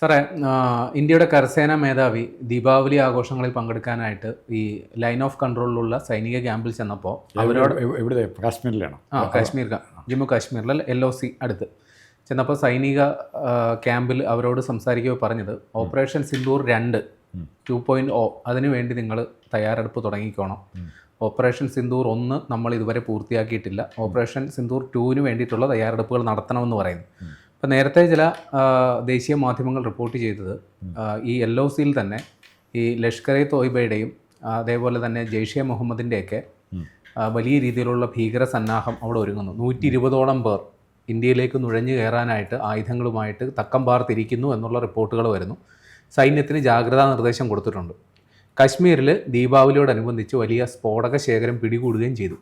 സാറേ ഇന്ത്യയുടെ കരസേനാ മേധാവി ദീപാവലി ആഘോഷങ്ങളിൽ പങ്കെടുക്കാനായിട്ട് ഈ ലൈൻ ഓഫ് കൺട്രോളിലുള്ള സൈനിക ക്യാമ്പിൽ ചെന്നപ്പോൾ അവരോട് എവിടെ- കാശ്മീരിലാണ്? ആ കാശ്മീർ ജമ്മു കാശ്മീരിലെ എൽ ഒ സി അടുത്ത്. ചെന്നപ്പോൾ സൈനിക ക്യാമ്പിൽ അവരോട് സംസാരിക്കുകയോ പറഞ്ഞത് ഓപ്പറേഷൻ സിന്ദൂർ രണ്ട് ടു പോയിന്റ് ഒ അതിനു വേണ്ടി നിങ്ങൾ തയ്യാറെടുപ്പ് തുടങ്ങിക്കോണം. ഓപ്പറേഷൻ സിന്ദൂർ ഒന്ന് നമ്മൾ ഇതുവരെ പൂർത്തിയാക്കിയിട്ടില്ല. ഓപ്പറേഷൻ സിന്ദൂർ ടുവിന് വേണ്ടിയിട്ടുള്ള തയ്യാറെടുപ്പുകൾ നടത്തണമെന്ന് പറയുന്നു. അപ്പോൾ നേരത്തെ ചില ദേശീയ മാധ്യമങ്ങൾ റിപ്പോർട്ട് ചെയ്തത് ഈ എൽ ഒ സിയിൽ തന്നെ ഈ ലഷ്കർ എ തോയ്ബയുടെയും അതേപോലെ തന്നെ ജെയ്ഷെ മുഹമ്മദിന്റെയൊക്കെ വലിയ രീതിയിലുള്ള ഭീകര സന്നാഹം അവിടെ ഒരുങ്ങുന്നു. നൂറ്റി ഇരുപതോളം പേർ ഇന്ത്യയിലേക്ക് നുഴഞ്ഞു കയറാനായിട്ട് ആയുധങ്ങളുമായിട്ട് തക്കം പാർത്തിരിക്കുന്നു എന്നുള്ള റിപ്പോർട്ടുകൾ വരുന്നു. സൈന്യത്തിന് ജാഗ്രതാ നിർദ്ദേശം കൊടുത്തിട്ടുണ്ട്. കശ്മീരിൽ ദീപാവലിയോടനുബന്ധിച്ച് വലിയ സ്ഫോടക ശേഖരം പിടികൂടുകയും ചെയ്തു.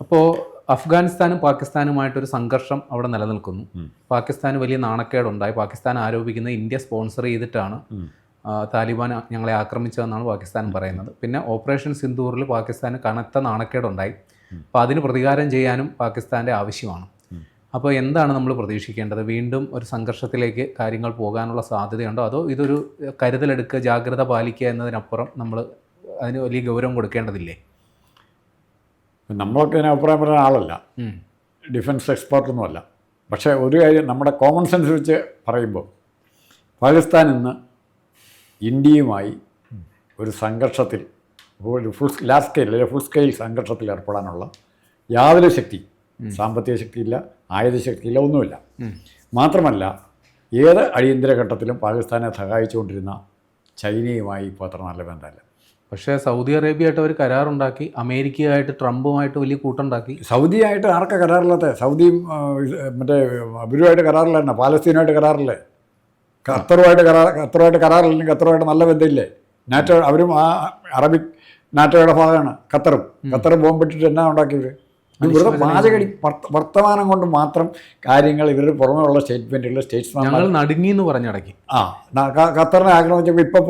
അപ്പോൾ അഫ്ഗാനിസ്ഥാനും പാകിസ്ഥാനുമായിട്ടൊരു സംഘർഷം അവിടെ നിലനിൽക്കുന്നു. പാകിസ്ഥാന് വലിയ നാണക്കേടുണ്ടായി. പാകിസ്ഥാൻ ആരോപിക്കുന്നത് ഇന്ത്യ സ്പോൺസർ ചെയ്തിട്ടാണ് താലിബാൻ ഞങ്ങളെ ആക്രമിച്ചതെന്നാണ് പാകിസ്ഥാൻ പറയുന്നത്. പിന്നെ ഓപ്പറേഷൻ സിന്ദൂറിൽ പാകിസ്ഥാന് കനത്ത നാണക്കേടുണ്ടായി. അപ്പോൾ അതിന് പ്രതികാരം ചെയ്യാനും പാകിസ്ഥാന്റെ ആവശ്യമാണ്. അപ്പോൾ എന്താണ് നമ്മൾ പ്രതീക്ഷിക്കേണ്ടത്? വീണ്ടും ഒരു സംഘർഷത്തിലേക്ക് കാര്യങ്ങൾ പോകാനുള്ള സാധ്യതയുണ്ടോ? അതോ ഇതൊരു കരുതലെടുക്കുക ജാഗ്രത പാലിക്കുക എന്നതിനപ്പുറം നമ്മൾ അതിന് വലിയ ഗൗരവം കൊടുക്കേണ്ടതില്ലേ? നമ്മളൊക്കെ ഇതിനെ അഭിപ്രായം പറയുന്ന ആളല്ല. ഡിഫൻസ് എക്സ്പേർട്ടൊന്നുമല്ല പക്ഷേ ഒരു കാര്യം നമ്മുടെ കോമൺ സെൻസ് വെച്ച് പറയുമ്പോൾ പാകിസ്ഥാൻ ഇന്ന് ഇന്ത്യയുമായി ഒരു സംഘർഷത്തിൽ ഒരു ഫുൾ ലാർജ് സ്കെയിൽ അല്ലെങ്കിൽ ഫുൾ സ്കെയിൽ സംഘർഷത്തിൽ ഏർപ്പെടാനുള്ള യാതൊരു ശക്തി സാമ്പത്തിക ശക്തിയില്ല ആയുധ ശക്തിയില്ല ഒന്നുമില്ല. മാത്രമല്ല ഏത് അടിയന്തര ഘട്ടത്തിലും പാകിസ്ഥാനെ സഹായിച്ചുകൊണ്ടിരുന്ന ചൈനയുമായി ഇപ്പോൾ അത്ര നല്ല ബന്ധമല്ല. പക്ഷേ സൗദി അറേബ്യയായിട്ട് അവർ കരാറുണ്ടാക്കി അമേരിക്കയായിട്ട് ട്രംപുമായിട്ട് വലിയ കൂട്ടുണ്ടാക്കി. സൗദിയായിട്ട് ആർക്കാ കരാറില്ലാത്ത? സൗദിയും മറ്റേ അവരുമായിട്ട് കരാറില്ല പാലസ്തീനുമായിട്ട് കരാറില്ലേ? ഖത്തറുമായിട്ട് കരാർ ഖത്തറുമായിട്ട് കരാറില്ലെങ്കിൽ ഖത്തറുമായിട്ട് നല്ല ബന്ധമില്ലേ? നാറ്റോ അവരും ആ അറബിക് നാറ്റോയുടെ ഭാഗമാണ് ഖത്തറും. ഖത്തർ ബോംബിട്ടിട്ട് എന്നാ ഉണ്ടാക്കിയത്? ഇത് വെറുതെ പാചകടി വർത്തമാനം കൊണ്ട് മാത്രം കാര്യങ്ങൾ ഇവരുടെ പുറമെയുള്ള സ്റ്റേറ്റ്മെന്റുകൾ സ്റ്റേറ്റ്സ്മാൻ ഞങ്ങൾ നടുങ്ങി എന്ന് പറഞ്ഞടക്കി. ആ ഖത്തറിനെ ആക്രമിച്ചപ്പോൾ ഇപ്പൊ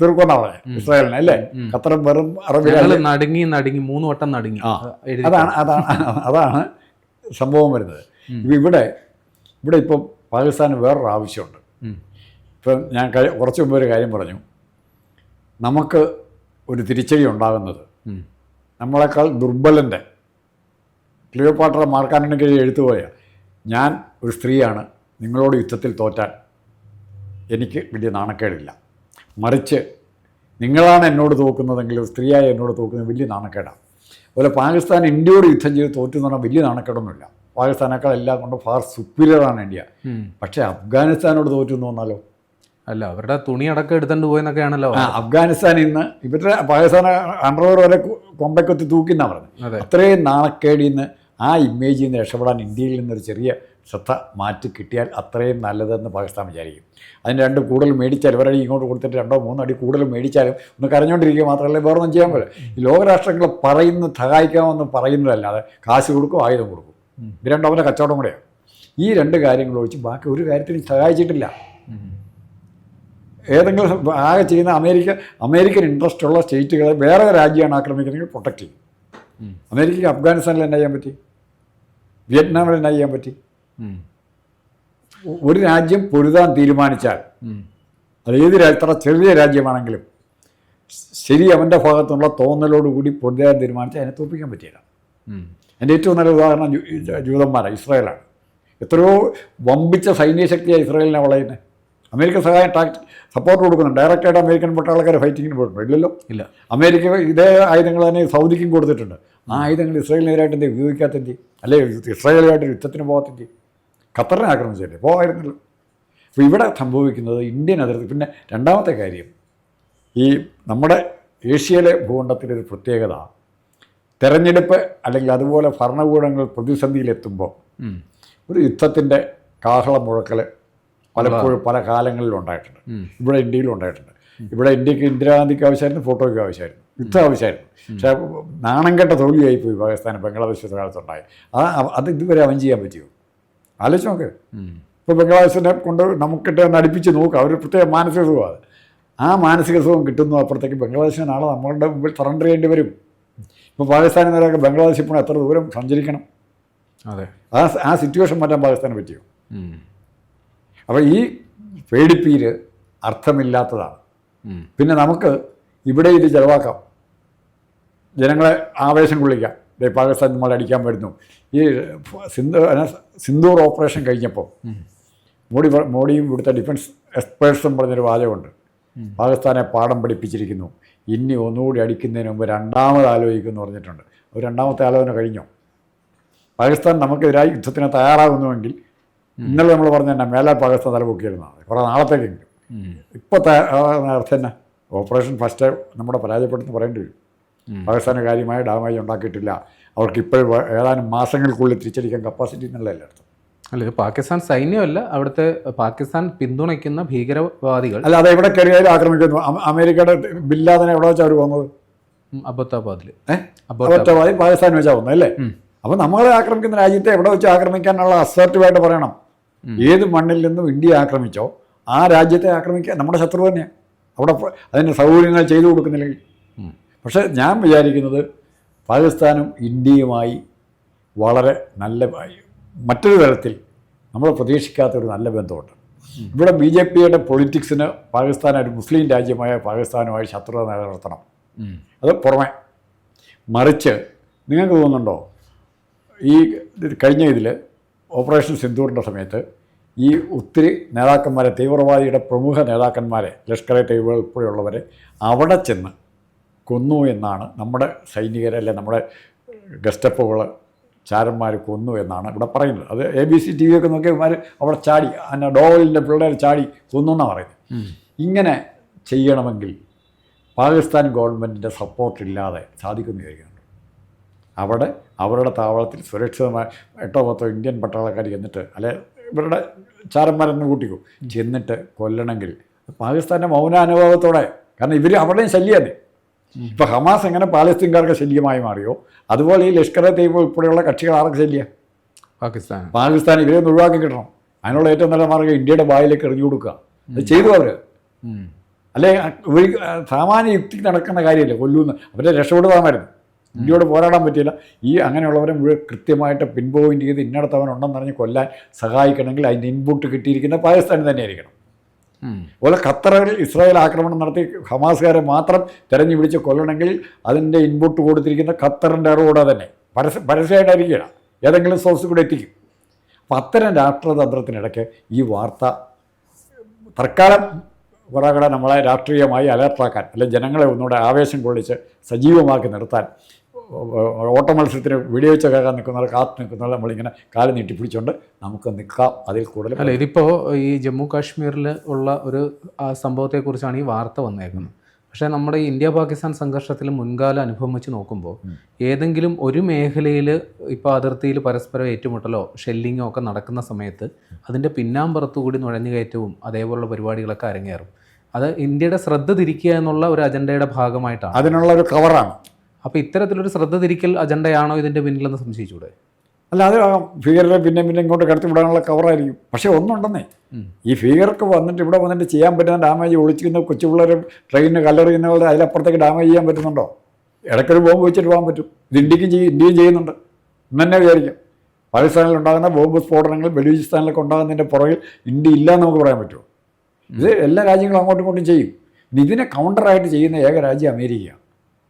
തീർക്കൊണ്ടാ പറഞ്ഞത് ഇസ്രായേലിനെ അല്ലേ? ഖത്തർ വെറും അറബി ഞങ്ങൾ രാജ്യം- നടുങ്ങി നടുങ്ങി മൂന്ന് വട്ടം നടുങ്ങി ആ. അതാണ് അതാണ് അതാണ് സംഭവം വരുന്നത്. ഇപ്പം ഇവിടെ ഇവിടെ ഇപ്പം പാകിസ്ഥാന് വേറൊരു ആവശ്യമുണ്ട്. ഇപ്പം ഞാൻ കുറച്ച് മുമ്പ് ഒരു കാര്യം പറഞ്ഞു. നമുക്ക് ഒരു തിരിച്ചടി ഉണ്ടാകുന്നത് നമ്മളെക്കാൾ ദുർബലന്റെ ക്ലിയോപാട്ര മാർക്കാനിന് കീഴിൽ എഴുത്തുപോയ. ഞാൻ ഒരു സ്ത്രീയാണ്. നിങ്ങളോട് യുദ്ധത്തിൽ തോറ്റാൻ എനിക്ക് വലിയ നാണക്കേടില്ല. മറിച്ച് നിങ്ങളാണ് എന്നോട് തോക്കുന്നതെങ്കിൽ ഒരു സ്ത്രീയായി എന്നോട് തോക്കുന്നത് വലിയ നാണക്കേടാണ്. അതുപോലെ പാകിസ്ഥാൻ ഇന്ത്യയോട് യുദ്ധം ചെയ്ത് തോറ്റു എന്ന് പറഞ്ഞാൽ വലിയ നാണക്കേടൊന്നുമില്ല. പാകിസ്ഥാനേക്കാൾ എല്ലാം കൊണ്ടും ഫാർ സുപ്പീരിയറാണ് ഇന്ത്യ. പക്ഷേ അഫ്ഗാനിസ്ഥാനോട് തോറ്റു എന്ന് പറഞ്ഞാലോ അല്ല അവരുടെ തുണി അടക്കം എടുത്തുകൊണ്ട് പോയെന്നൊക്കെയാണല്ലോ. അഫ്ഗാനിസ്ഥാൻ ഇന്ന് ഇവരുടെ പാകിസ്ഥാൻ അണ്ടർവർ വരെ കൊമ്പക്കൊത്തി തൂക്കിന്നാണ് പറഞ്ഞത്. അതെ. അത്രയും നാണക്കേടിൽ നിന്ന് ആ ഇമേജിൽ നിന്ന് രക്ഷപ്പെടാൻ ഇന്ത്യയിൽ നിന്നൊരു ചെറിയ ശ്രദ്ധ മാറ്റി കിട്ടിയാൽ അത്രയും നല്ലതെന്ന് പാകിസ്ഥാൻ വിചാരിക്കും. അതിന് രണ്ട് കൂടുതൽ മേടിച്ചാൽ ഒരടി ഇങ്ങോട്ട് കൊടുത്തിട്ട് രണ്ടോ മൂന്നോ അടി കൂടുതൽ മേടിച്ചാലും ഒന്ന് കരഞ്ഞുകൊണ്ടിരിക്കുക മാത്രമല്ല വേറെ ഒന്നും ചെയ്യാൻ പറ്റും ഈ ലോകരാഷ്ട്രങ്ങൾ പറയുന്ന സഹായിക്കാമെന്ന് പറയുന്നതല്ലാതെ കാശ് കൊടുക്കും ആയുധം കൊടുക്കും. ഇത് രണ്ടും അവന്റെ കച്ചവടം കൂടെയാണ് ഈ രണ്ട് കാര്യങ്ങൾ ഒഴിച്ച് ബാക്കി ഒരു കാര്യത്തിനും സഹായിച്ചിട്ടില്ല. ഏതെങ്കിലും ആകെ ചെയ്യുന്ന അമേരിക്ക അമേരിക്കൻ ഇൻട്രസ്റ്റ് ഉള്ള സ്റ്റേറ്റുകളെ വേറെ രാജ്യമാണ് ആക്രമിക്കുന്നതെങ്കിൽ പ്രൊട്ടക്റ്റ് ചെയ്യും. അമേരിക്കയ്ക്ക് അഫ്ഗാനിസ്ഥാനിൽ എന്നാ ചെയ്യാൻ പറ്റി? വിയറ്റ്നാമിൽ എന്നാ ചെയ്യാൻ പറ്റി? ഒരു രാജ്യം പൊരുതാൻ തീരുമാനിച്ചാൽ. അത് ഏത് എത്ര ചെറിയ രാജ്യമാണെങ്കിലും ശരി അവന്റെ ഭാഗത്തുള്ള തോന്നലോടുകൂടി പൊരുതാൻ തീരുമാനിച്ചാൽ അതിനെ തോൽപ്പിക്കാൻ പറ്റിയില്ല. എന്റെ ഏറ്റവും നല്ല ഉദാഹരണം ജൂതന്മാരാണ് ഇസ്രായേലാണ്. എത്രയോ വമ്പിച്ച സൈന്യശക്തിയാണ് ഇസ്രായേലിനെ വളയുന്നത്. അമേരിക്ക സഹായം ടാക്സ് സപ്പോർട്ട് കൊടുക്കുന്നുണ്ട്. ഡയറക്റ്റായിട്ട് അമേരിക്കൻ പട്ടാളക്കാരെ ഫൈറ്റിങ്ങിന് പോയിട്ടുണ്ട്. ഇല്ലല്ലോ? ഇല്ല. അമേരിക്ക ഇതേ ആയുധങ്ങൾ തന്നെ സൗദിക്കും കൊടുത്തിട്ടുണ്ട്. ആ ആയുധങ്ങൾ ഇസ്രായേലിനെതിരായിട്ട് എന്ത് ഉപയോഗിക്കാത്തത് അല്ലെ? ഇസ്രായേലുമായിട്ട് യുദ്ധത്തിന് പോകാത്തത് ഖത്തറിനെ ആക്രമിച്ചില്ലേ പോകായിരുന്നല്ലോ. അപ്പോൾ ഇവിടെ സംഭവിക്കുന്നത് ഇന്ത്യൻ അതിർത്തി. പിന്നെ രണ്ടാമത്തെ കാര്യം ഈ നമ്മുടെ ഏഷ്യയിലെ ഭൂഖണ്ഡത്തിന്റെ ഒരു പ്രത്യേകത തെരഞ്ഞെടുപ്പ് അല്ലെങ്കിൽ അതുപോലെ ഭരണകൂടങ്ങൾ പ്രതിസന്ധിയിലെത്തുമ്പോൾ. ഒരു യുദ്ധത്തിന്റെ കാഹളം മുഴക്കൽ പലപ്പോഴും പല കാലങ്ങളിലും ഉണ്ടായിട്ടുണ്ട് ഇവിടെ ഇന്ത്യയിലും ഉണ്ടായിട്ടുണ്ട്. ഇവിടെ ഇന്ത്യയ്ക്ക് ഇന്ദിരാഗാന്ധിക്ക് ആവശ്യമായിരുന്നു ഫോട്ടോയ്ക്ക് ആവശ്യമായിരുന്നു യുദ്ധം ആവശ്യമായിരുന്നു. പക്ഷേ നാണം കെട്ട തോൽവിയായി പോയി പാകിസ്ഥാൻ ബംഗ്ലാദേശ് കാലത്തുണ്ടായി. ആ അത് ഇതുവരെ അവൻ ചെയ്യാൻ പറ്റിയോ? ആലോചിച്ച് നോക്ക്. ഇപ്പോൾ ബംഗ്ലാദേശിനെ കൊണ്ട് നമുക്കിട്ട് ഒന്ന് അടുപ്പിച്ച് നോക്കുക അവർ പ്രത്യേക മാനസിക സുഖമാണ് ആ മാനസിക സുഖം കിട്ടുന്നു അപ്പുറത്തേക്ക് ബംഗ്ലാദേശിന് നാളെ നമ്മളുടെ മുമ്പിൽ സറണ്ടർ ചെയ്യേണ്ടി വരും. ഇപ്പോൾ പാകിസ്ഥാനിൽ നിന്നൊക്കെ ബംഗ്ലാദേശ് ഇപ്പോൾ എത്ര ദൂരം സഞ്ചരിക്കണം? അതെ. ആ ആ സിറ്റുവേഷൻ മാറ്റാൻ പാകിസ്ഥാനെ പറ്റിയോ. അപ്പോൾ ഈ പേടിപ്പീര് അർത്ഥമില്ലാത്തതാണ്. പിന്നെ നമുക്ക് ഇവിടെ ഇത് ചിലവാക്കാം. ജനങ്ങളെ ആവേശം കൊള്ളിക്കാം. ഡേ പാകിസ്ഥാൻ നമ്മൾ അടിക്കാൻ വരുന്നു. ഈ സിന്ധു സിന്ധൂർ ഓപ്പറേഷൻ കഴിഞ്ഞപ്പോൾ മോഡി മോഡിയും ഇവിടുത്തെ ഡിഫൻസ് എക്സ്പേർട്സും പറഞ്ഞൊരു വാചകമുണ്ട്. പാകിസ്ഥാനെ പാഠം പഠിപ്പിച്ചിരിക്കുന്നു. ഇനി ഒന്നുകൂടി അടിക്കുന്നതിന് മുമ്പ് രണ്ടാമത് ആലോചിക്കുമെന്ന് പറഞ്ഞിട്ടുണ്ട്. ഒരു രണ്ടാമത്തെ ആലോചന കഴിഞ്ഞോ? പാകിസ്ഥാൻ നമുക്കെതിരായി യുദ്ധത്തിന് തയ്യാറാകുന്നുവെങ്കിൽ ഇന്നലെ നമ്മൾ പറഞ്ഞ തന്നെ മേലെ പാകിസ്ഥാൻ തലപൊക്കിയിരുന്നതാണ് കുറേ നാളത്തേക്കെങ്കിലും. ഇപ്പോൾ അർത്ഥം തന്നെ ഓപ്പറേഷൻ ഫസ്റ്റ് നമ്മുടെ പരാജയപ്പെടുത്തുന്ന പറയേണ്ടി വരും. പാകിസ്ഥാന് കാര്യമായ ഡാമേജ് ഉണ്ടാക്കിയിട്ടില്ല. അവർക്ക് ഇപ്പോഴും ഏതാനും മാസങ്ങൾക്കുള്ളിൽ തിരിച്ചടിക്കാൻ കപ്പാസിറ്റി എന്നുള്ള അർത്ഥം അല്ല ഇത് പാകിസ്ഥാൻ സൈന്യമല്ല അവിടുത്തെ പാകിസ്ഥാൻ പിന്തുണയ്ക്കുന്ന ഭീകരവാദികൾ. അല്ല അത് എവിടെ കയറിയാലും ആക്രമിക്കുന്നു. അമ- അമേരിക്കയുടെ ബില്ലാതെ എവിടെ വെച്ചാൽ അവർ വന്നത് അബത്താബാദിൽ അബോത്താബാദിൽ പാകിസ്ഥാൻ വെച്ചാൽ വന്നത് അല്ലേ. അപ്പോൾ നമ്മളെ ആക്രമിക്കുന്ന രാജ്യത്തെ എവിടെ വെച്ച് ആക്രമിക്കാനുള്ള അസേർട്ടീവായിട്ട് പറയണം. ഏത് മണ്ണിൽ നിന്നും ഇന്ത്യ ആക്രമിച്ചോ ആ രാജ്യത്തെ ആക്രമിക്കുക നമ്മുടെ ശത്രു തന്നെയാണ് അവിടെ അതിന് സൗകര്യങ്ങൾ ചെയ്തു കൊടുക്കുന്നില്ലെങ്കിൽ. പക്ഷേ ഞാൻ വിചാരിക്കുന്നത് പാകിസ്ഥാനും ഇന്ത്യയുമായി വളരെ നല്ല മറ്റൊരു തരത്തിൽ നമ്മൾ പ്രതീക്ഷിക്കാത്തൊരു നല്ല ബന്ധമുണ്ട്. ഇവിടെ ബി ജെ പിയുടെ പൊളിറ്റിക്സിന് പാകിസ്ഥാൻ ഒരു മുസ്ലിം രാജ്യമായ പാകിസ്ഥാനുമായി ശത്രുത നിലനിർത്തണം. അത് പുറമെ മറിച്ച് നിങ്ങൾക്ക് തോന്നുന്നുണ്ടോ? ഈ കഴിഞ്ഞ ഇതിൽ ഓപ്പറേഷൻ സിന്ദൂറിന്റെ സമയത്ത് ഈ ഒത്തിരി നേതാക്കന്മാരെ തീവ്രവാദിയുടെ പ്രമുഖ നേതാക്കന്മാരെ ലഷ്കർ എ തൈബ ഉൾപ്പെടെയുള്ളവരെ അവിടെ ചെന്ന് കൊന്നു എന്നാണ് നമ്മുടെ സൈനികരെ അല്ലെ നമ്മുടെ ഗസ്റ്റപ്പുകൾ ചാരന്മാർ കൊന്നു എന്നാണ് ഇവിടെ പറയുന്നത്. അത് A B C T V ഒക്കെ നോക്കിയവന്മാർ അവിടെ ചാടി അന്നെ ഡോവലിന്റെ പിള്ളേർ ചാടി കൊന്നു എന്നാണ് പറയുന്നത്. ഇങ്ങനെ ചെയ്യണമെങ്കിൽ പാകിസ്ഥാൻ ഗവൺമെന്റിന്റെ സപ്പോർട്ടില്ലാതെ സാധിക്കുന്നു വിചാരിക്കുന്നുണ്ട് അവിടെ അവരുടെ താവളത്തിൽ സുരക്ഷിതമായ എട്ടോ പത്തോ ഇന്ത്യൻ പട്ടാളക്കാർ ചെന്നിട്ട് അല്ലെ ഇവരുടെ ചാരന്മാരെന്ന് കൂട്ടിക്കോ. ചെന്നിട്ട് കൊല്ലണമെങ്കിൽ പാകിസ്ഥാന്റെ മൗനാനുഭവത്തോടെ കാരണം ഇവർ അവിടെയും ശല്യമാണ് ഇപ്പോൾ ഹമാസ് എങ്ങനെ പാലസ്തീൻകാർക്ക് ശല്യമായി മാറിയോ? അതുപോലെ ഈ ലഷ്കർ തൈബ ഉൾപ്പെടെയുള്ള കക്ഷികൾ ആർക്ക് ശല്യ? പാകിസ്ഥാൻ പാകിസ്ഥാൻ ഇവരെ ഒന്ന് ഒഴിവാക്കി കിട്ടണം. അതിനുള്ള ഏറ്റവും നല്ല മാർഗം ഇന്ത്യയുടെ വായിലേക്ക് എറിഞ്ഞു കൊടുക്കുക. അത് ചെയ്തു അവർ. അല്ലെ ഒരു സാമാന്യ യുക്തി നടക്കുന്ന കാര്യമല്ലേ കൊല്ലുന്ന. അവരെ രക്ഷപ്പെടുത്താമായിരുന്നു ഇന്ത്യയോട് പോരാടാൻ പറ്റില്ല ഈ അങ്ങനെയുള്ളവരെ മുഴുവൻ കൃത്യമായിട്ട് പിൻപോയിന്റ് ചെയ്ത് ഇന്നടത്തവൻ ഉണ്ടെന്ന് പറഞ്ഞ് കൊല്ലാൻ സഹായിക്കണമെങ്കിൽ അതിന്റെ ഇൻപുട്ട് കിട്ടിയിരിക്കുന്ന പാകിസ്ഥാൻ തന്നെയായിരിക്കണം. അതുപോലെ ഖത്തറിൽ ഇസ്രായേൽ ആക്രമണം നടത്തി ഹമാസുകാരെ മാത്രം തിരഞ്ഞു പിടിച്ച് കൊല്ലണമെങ്കിൽ അതിന്റെ ഇൻപുട്ട് കൊടുത്തിരിക്കുന്ന ഖത്തറിന്റെ അറിവോടെ തന്നെ. പരസ്യ പരസ്യമായിട്ടായിരിക്കണം ഏതെങ്കിലും സോഴ്സ് കൂടെ എത്തിക്കും. അപ്പം അത്തരം രാഷ്ട്രതന്ത്രത്തിനിടയ്ക്ക് ഈ വാർത്ത തൽക്കാലം കുറേ കൂടെ നമ്മളെ രാഷ്ട്രീയമായി അലർട്ടാക്കാൻ അല്ലെങ്കിൽ ജനങ്ങളെ ഒന്നുകൂടെ ആവേശം കൊള്ളിച്ച് സജീവമാക്കി നിർത്താൻ ഓട്ട മത്സരത്തിന് വെടിവെച്ച് കേൾക്കാൻ നിൽക്കുന്നവർ കാത്തു നിൽക്കുന്നവർ നമ്മളിങ്ങനെ കാലം നീട്ടിപ്പിടിച്ചുകൊണ്ട് നമുക്ക് നിൽക്കാം. അതിൽ കൂടുതൽ അല്ല ഇതിപ്പോൾ ഈ ജമ്മു കാശ്മീരിൽ ഉള്ള ഒരു സംഭവത്തെക്കുറിച്ചാണ് ഈ വാർത്ത വന്നേക്കുന്നത്. പക്ഷേ നമ്മുടെ ഈ ഇന്ത്യ പാകിസ്ഥാൻ സംഘർഷത്തിൽ മുൻകാല അനുഭവം വെച്ച് നോക്കുമ്പോൾ ഏതെങ്കിലും ഒരു മേഖലയിൽ ഇപ്പോൾ അതിർത്തിയിൽ പരസ്പരം ഏറ്റുമുട്ടലോ ഷെല്ലിങ്ങോ ഒക്കെ നടക്കുന്ന സമയത്ത് അതിന്റെ പിന്നാമ്പുറത്തു കൂടി നുഴഞ്ഞുകയറ്റവും അതേപോലുള്ള പരിപാടികളൊക്കെ അരങ്ങേറും. അത് ഇന്ത്യയുടെ ശ്രദ്ധ തിരിക്കുക എന്നുള്ള ഒരു അജണ്ടയുടെ ഭാഗമായിട്ടാണ്. അതിനുള്ള ഒരു കവറാണ് അപ്പോൾ ഇത്തരത്തിലൊരു ശ്രദ്ധ തിരിക്കൽ അജണ്ടയാണോ ഇതിന്റെ പിന്നിലെന്ന് സംശയിച്ചൂടെ? അല്ല അത് ഭീകരരെ പിന്നെ പിന്നെ ഇങ്ങോട്ട് കടത്തി വിടാനുള്ള കവറായിരിക്കും. പക്ഷേ ഒന്നുണ്ടെന്നേ. ഈ ഭീകർക്ക് വന്നിട്ട് ഇവിടെ വന്നിട്ട് ചെയ്യാൻ പറ്റുന്ന ഡാമേജ് ഒളിച്ചിരുന്ന കൊച്ചു പിള്ളേരും ട്രെയിനിന് കല്ലെറിയുന്നവരുടെ അതിലപ്പുറത്തേക്ക് ഡാമേജ് ചെയ്യാൻ പറ്റുന്നുണ്ടോ? ഇടയ്ക്കൊരു ബോംബ് വെച്ചിട്ട് പോകാൻ പറ്റും. ഇത് ഇന്ത്യക്കും ചെയ്യും ഇന്ത്യയും ചെയ്യുന്നുണ്ട്. എന്ന് വിചാരിക്കും. പാകിസ്ഥാനിൽ ഉണ്ടാകുന്ന ബോംബ് സ്ഫോടനങ്ങൾ ബലൂചിസ്ഥാനിലൊക്കെ ഉണ്ടാകുന്നതിന്റെ പുറകിൽ ഇന്ത്യ ഇല്ല എന്ന് നമുക്ക് പറയാൻ പറ്റുമോ? ഇത് എല്ലാ രാജ്യങ്ങളും അങ്ങോട്ടും ഇങ്ങോട്ടും ചെയ്യും. ഇതിനെ കൗണ്ടറായിട്ട് ചെയ്യുന്ന ഏക രാജ്യം അമേരിക്കയാണ്.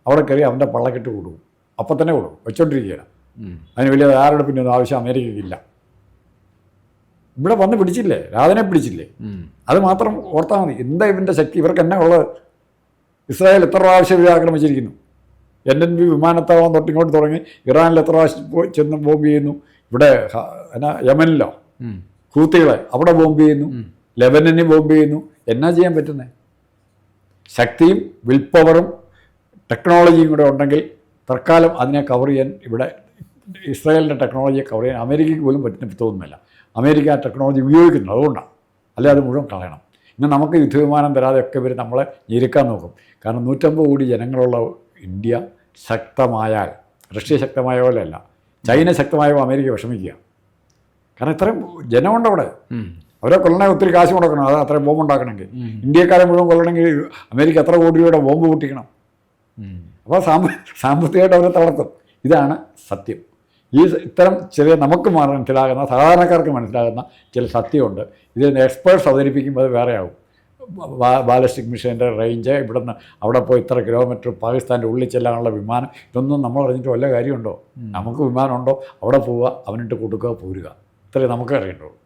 അവിടെ കയറി അവന്റെ പള്ളക്കെട്ട് കൊടുക്കും അപ്പം തന്നെ കൊടുക്കും വെച്ചോണ്ടിരിക്കുകയാണ്. അതിന് വലിയ തയ്യാറെടുപ്പിന്റെ പിന്നെ ഒന്നും ആവശ്യം അമേരിക്കയ്ക്കില്ല. ഇവിടെ വന്ന് പിടിച്ചില്ലേ? രാധനെ പിടിച്ചില്ലേ? അത് മാത്രം ഓർത്താൽ മതി. എന്താ ഇവന്റെ ശക്തി? ഇവർക്ക് എന്നാ ഉള്ളത്? ഇസ്രായേൽ എത്ര പ്രാവശ്യം ഇവരെ ആക്രമിച്ചിരിക്കുന്നു? എൻ എൻ ബി വിമാനത്താവളം തൊട്ട് ഇങ്ങോട്ട് തുടങ്ങി ഇറാനിൽ എത്ര പ്രാവശ്യം പോയി ചെന്ന് ബോംബ് ചെയ്യുന്നു? ഇവിടെ എന്നാ യമനിലോ? കൂത്തികളെ ഹൂത്തികളെ അവിടെ ബോംബ് ചെയ്യുന്നു. ലെബനനെ ബോംബ് ചെയ്യുന്നു. എന്നാ ചെയ്യാൻ പറ്റുന്നത് ശക്തിയും വിൽ പവറും ടെക്നോളജിയും കൂടെ ഉണ്ടെങ്കിൽ തൽക്കാലം അതിനെ കവർ ചെയ്യാൻ ഇവിടെ ഇസ്രായേലിന്റെ ടെക്നോളജിയെ കവർ ചെയ്യാൻ അമേരിക്കയ്ക്ക് പോലും പറ്റുന്ന തോന്നുന്നില്ല. അമേരിക്ക ആ ടെക്നോളജി ഉപയോഗിക്കുന്നു അതുകൊണ്ടാണ്. അല്ലെ അത് മുഴുവൻ കളയണം. ഇന്ന് നമുക്ക് യുദ്ധവിമാനം തരാതെ ഒക്കെ ഇവർ നമ്മളെ ഞെരുക്കാൻ നോക്കും. കാരണം നൂറ്റമ്പത് കോടി ജനങ്ങളുള്ള ഇന്ത്യ ശക്തമായാൽ റഷ്യ ശക്തമായ പോലെയല്ല ചൈന ശക്തമായോ അമേരിക്ക വിഷമിക്കുക. കാരണം ഇത്രയും ജനമുണ്ട് അവിടെ. അവരെ കൊല്ലണേ ഒത്തിരി കാശ് മുടക്കണം അത് അത്രയും ബോംബ് ഉണ്ടാക്കണമെങ്കിൽ. ഇന്ത്യക്കാരെ മുഴുവൻ കൊല്ലണമെങ്കിൽ അമേരിക്ക എത്ര കോടി രൂപയുടെ ബോംബ് പൊട്ടിക്കണം. അപ്പോൾ സാമ്പ സാമ്പത്തികമായിട്ട് അവരെ തളർത്തും. ഇതാണ് സത്യം. ഈ ഇത്തരം ചെറിയ നമുക്ക് മനസ്സിലാകുന്ന സാധാരണക്കാർക്ക് മനസ്സിലാകുന്ന ചില സത്യമുണ്ട്. ഇതിന് എക്സ്പേർട്സ് അവതരിപ്പിക്കുമ്പോൾ അത് വേറെയാവും. ബാലിസ്റ്റിക് മിഷീന്റെ റേഞ്ച് ഇവിടുന്ന് അവിടെ പോയി ഇത്ര കിലോമീറ്റർ പാകിസ്ഥാന്റെ ഉള്ളിൽ ചെല്ലാനുള്ള വിമാനം ഇതൊന്നും നമ്മൾ അറിഞ്ഞിട്ട് വല്ല കാര്യമുണ്ടോ? നമുക്ക് വിമാനമുണ്ടോ അവിടെ പോവുക അവനിട്ട് കൊടുക്കുക പോരുക. ഇത്രയും നമുക്ക് അറിയേണ്ടുള്ളൂ